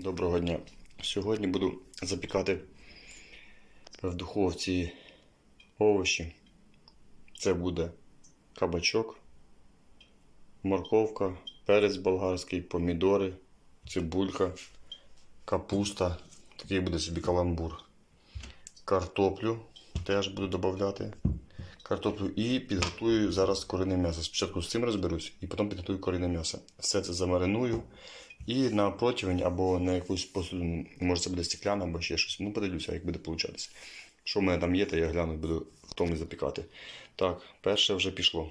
Доброго дня. Сьогодні буду запікати в духовці овочі. Це буде кабачок, морковка, перець болгарський, помідори, цибулька, капуста. Такий буде собі каламбур. Картоплю теж буду додавати. Картоплю і підготую зараз курине м'ясо. Спочатку з цим розберусь і потім підготую курине м'ясо. Все це замариную. І на противень або на якусь посуду, може це буде стекляна або ще щось. Ну, подивлюся, як буде получатися. Що в мене там є, то я гляну, буду в тому запікати. Так, перше вже пішло.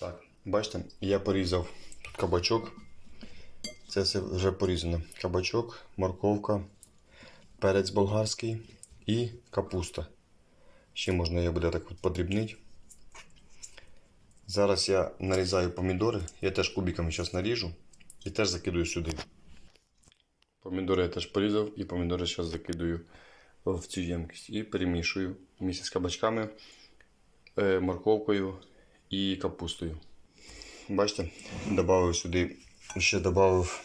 Так, бачите, я порізав тут кабачок. Це все вже порізано. Кабачок, морковка, перець болгарський і капуста. Ще можна її буде так от подрібнити. Зараз я нарізаю помідори. Я теж кубиками зараз наріжу. І теж закидую сюди. Помідори я теж порізав і помідори зараз закидую в цю ємкість. І перемішую місце з кабачками, е, морковкою і капустою. Бачите, додав сюди, ще додав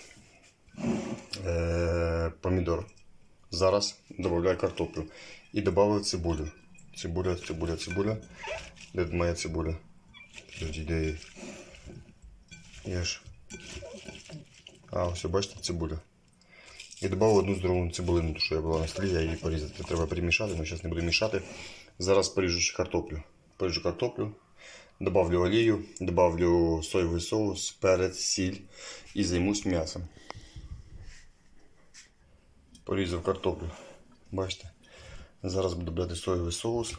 е, помідор. Зараз додаю картоплю. І додав цибулю. Цибуля, цибуля, цибуля. Де моя цибуля? Де її? Я ж. А, все, бачите, цибуля. І додав одну здорову цибулину, що я була на столі, я її порізати. Треба перемішати, але зараз не буду мішати. Зараз поріжу картоплю. Поріжу картоплю, добавлю олію, добавлю соєвий соус, перець, сіль і займусь м'ясом. Порізав картоплю. Бачите? Зараз буду брати соєвий соус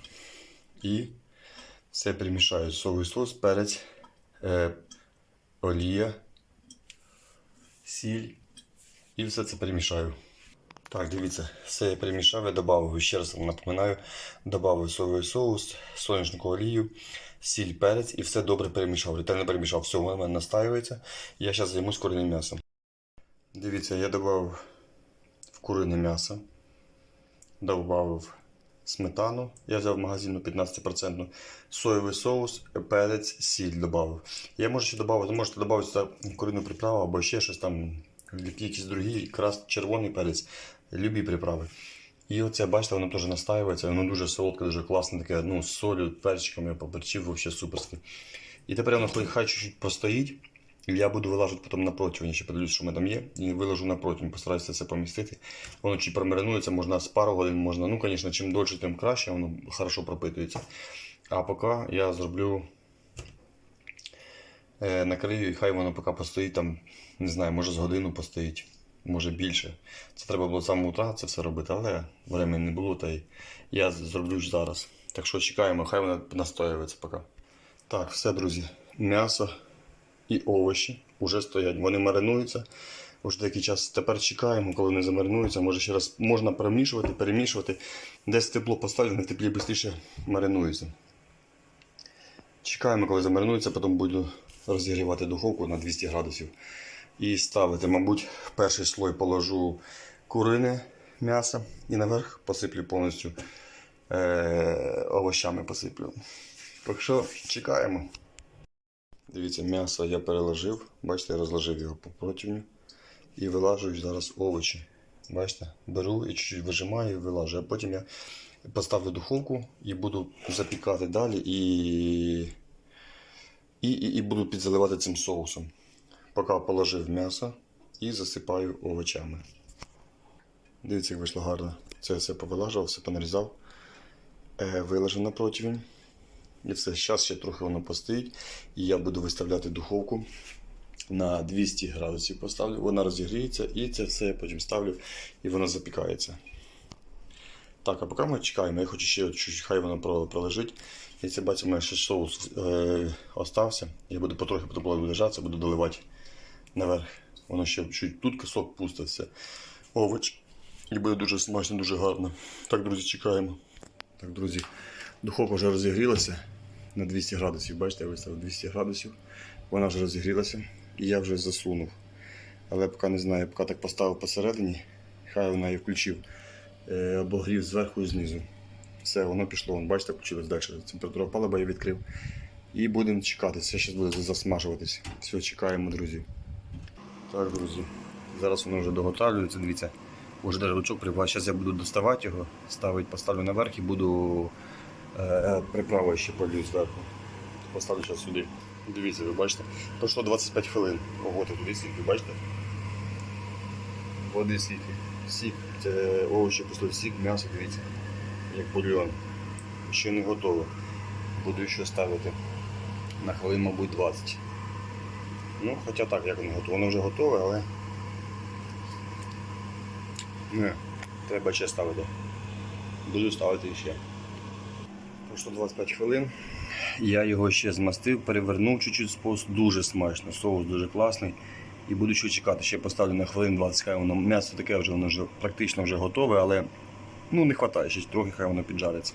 і все перемішаю. Соєвий соус, перець, е, олія сіль і все це перемішаю. Так, дивіться, все я перемішав, я додав, ще раз напоминаю, додав соєвий соус, соняшнику олію, сіль, перець і все добре перемішав. Ретельно перемішав, все, воно в мене настаюється. Я зараз займусь куриним м'ясом. Дивіться, я додав в курине м'ясо, додав сметану, я взяв магазину 15%, соєвий соус, перець, сіль додав. Я можу ще додати, можете додати курину приправу або ще щось там, якісь другі, якраз червоний перець, любі приправи. І оце, бачите, воно теж настаюється, воно дуже солодке, дуже класне, таке, ну, з солью, перчиком, я поперчив, взагалі суперське. І тепер воно хай чуть-чуть постоїть. Я буду вилажувати потім на противень, ще подивлюсь, що мене там є. І виложу на противень, постараюся це помістити. Воно чи промаринується, можна з пару годин, можна. Ну, звісно, чим дольше, тим краще, воно хорошо пропитується. А поки я зроблю е, накрию і хай воно поки постоїть там, не знаю, може з годину постоїть, може більше. Це треба було з самого утра це все робити, але времени не було, та й я зроблю зараз. Так що чекаємо, хай воно настоюється поки. Так, все, друзі. М'ясо і овочі вже стоять. Вони маринуються. Вже деякий час тепер чекаємо, коли вони замаринуються. Може ще раз можна перемішувати, перемішувати. Десь тепло поставлю, на теплі швидше маринуються. Чекаємо, коли замаринуються, потім буду розігрівати духовку на 200 градусів. І ставити, мабуть, перший слой положу курине м'ясо і наверх посиплю повністю е- овощами посиплю. Так що чекаємо. Дивіться, м'ясо я переложив. Бачите, я розложив його по противню. І вилажую зараз овочі. Бачите, беру і чуть-чуть вижимаю і вилажую. А потім я поставлю духовку і буду запікати далі і, і, і, і буду підзаливати цим соусом. Поки положив м'ясо і засипаю овочами. Дивіться, як вийшло гарно. Це все повилажував, все понарізав, е, виложив на противень. І все, зараз ще трохи воно постоїть. І я буду виставляти духовку на 200 градусів. Поставлю, вона розігріється і це все я потім ставлю і воно запікається. Так, а поки ми чекаємо, я хочу ще чуть-чуть, хай воно пролежить. І це бачите, у ще соус е, остався. Я буду потрохи потім лежатися, буду доливати наверх. Воно ще чуть тут кусок пустився. Овоч. І буде дуже смачно, дуже гарно. Так, друзі, чекаємо. Так, друзі, духовка вже розігрілася на 200 градусів. Бачите, я виставив 200 градусів. Вона вже розігрілася і я вже засунув. Але поки не знаю, поки так поставив посередині, хай вона і включив е, обогрів зверху і знизу. Все, воно пішло. Вон, бачите, включилось далі. Температура палива я відкрив. І будемо чекати. Все зараз буде засмажуватись. Все, чекаємо, друзі. Так, друзі. Зараз воно вже доготавлюється, дивіться. Уже даже лучок прибав. Зараз я буду доставати його, ставити, поставлю наверх і буду приправою ще полью зверху. Поставлю зараз сюди. Дивіться, ви бачите. Пройшло 25 хвилин. Ого, тут туди скільки, бачите? Води скільки. Сік, це овочі пустой сік, м'ясо, дивіться, як бульйон. Ще не готово. Буду ще ставити на хвилин, мабуть, 20. Ну, хоча так, як воно готове. Воно вже готове, але. Не, треба ще ставити. Буду ставити ще. Пройшло 25 хвилин. Я його ще змастив, перевернув чуть-чуть спос. Дуже смачно, соус дуже класний. І буду ще чекати, ще поставлю на хвилин 20, хай воно м'ясо таке вже воно вже практично вже готове, але ну не вистачає, ще трохи хай воно піджариться.